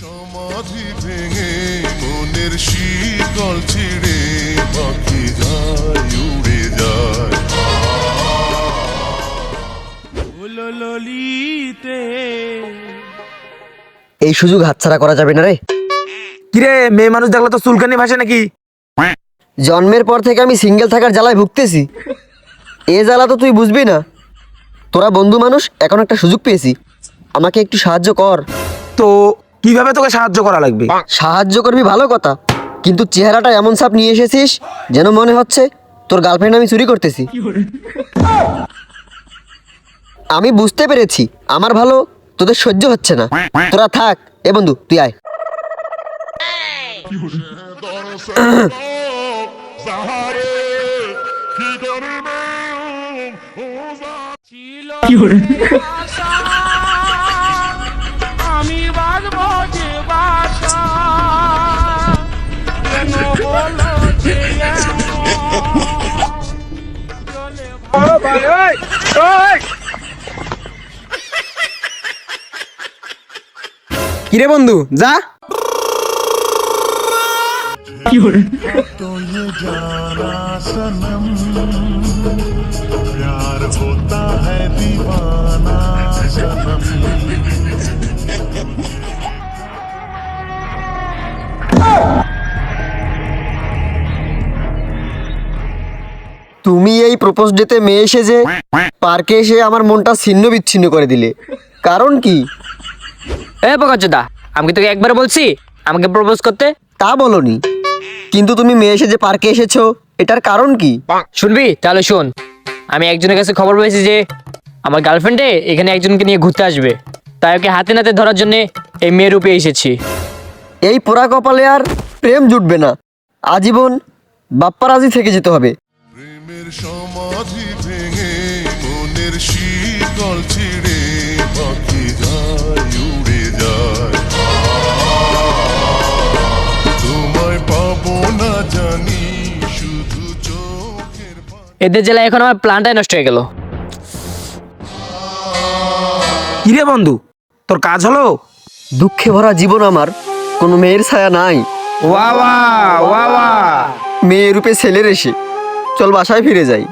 সমাধি ভেঙে মনের শীতল ছিড়ে পাখি যায় উড়ে যায়। এই সুযোগ হাতছাড়া করা যাবে না রে। কিরে মেয়ে মানুষ দেখলে তো চুলকানি ভাসে নাকি? জন্মের পর থেকে আমি সিঙ্গেল থাকার জ্বালায় ভুগতেছি। এ জ্বালা তো তুই বুঝবি না। তোরা বন্ধু মানুষ এখন একটা সুযোগ পেয়েছি। আমাকে একটু সাহায্য কর। তো কীভাবে তোকে সাহায্য করা লাগবে? সাহায্য করবি ভালো কথা কিন্তু চেহারাটা এমন সাপ নিয়ে এসেছিস যেন মনে হচ্ছে তোর গার্লফ্রেন্ড আমি চুরি করতেছি। আমি বুঝতে পেরেছি আমার ভালো তোদের সহ্য হচ্ছে না। তোরা থাক এ বন্ধু তুই আয়। আমি বাজবো যে বাসা কেন বলো যে কিরে বন্ধু যা। तो ये जाना सनम प्यार होता है दीवाना सनम তুমি এই প্রপোজ ডেতে মেয়ে এসে যে পার্কে এসে আমার মনটা ছিন্ন বিচ্ছিন্ন করে দিলে কারণ কি এ পোকাচোদা আমি কি তোকে একবার বলছি আমাকে প্রপোজ করতে তা বলনি কিন্তু তুমি মেয়ে এসে যে পার্কে এসেছ এটার কারণ কি? শুনবি? তাহলে শোন। আমি একজনের কাছে খবর পেয়েছি যে আমার গার্লফ্রেন্ডে এখানে একজনকে নিয়ে ঘুরতে আসবে। তাই ওকে হাতে নাতে ধরার জন্য এই মেয়ের রূপে এসেছি। এই পোড়া কপালে আর প্রেম জুটবে না। আজীবন বাপ্পারাজি থেকে যেতে হবে। প্রেমের সমাধি ভেঙে মনের শীতল ছিড়ে পাখি এদের জেলায় এখন আমার প্ল্যানটাই নষ্ট হয়ে গেল। কিরে বন্ধু তোর কাজ হলো? দুঃখে ভরা জীবন আমার কোনো মেয়ের ছায়া নাই। ওয়া ওয়া ওয়া ওয়া। মেয়ে রূপে ছেলের এসে চল বাসায় ফিরে যাই।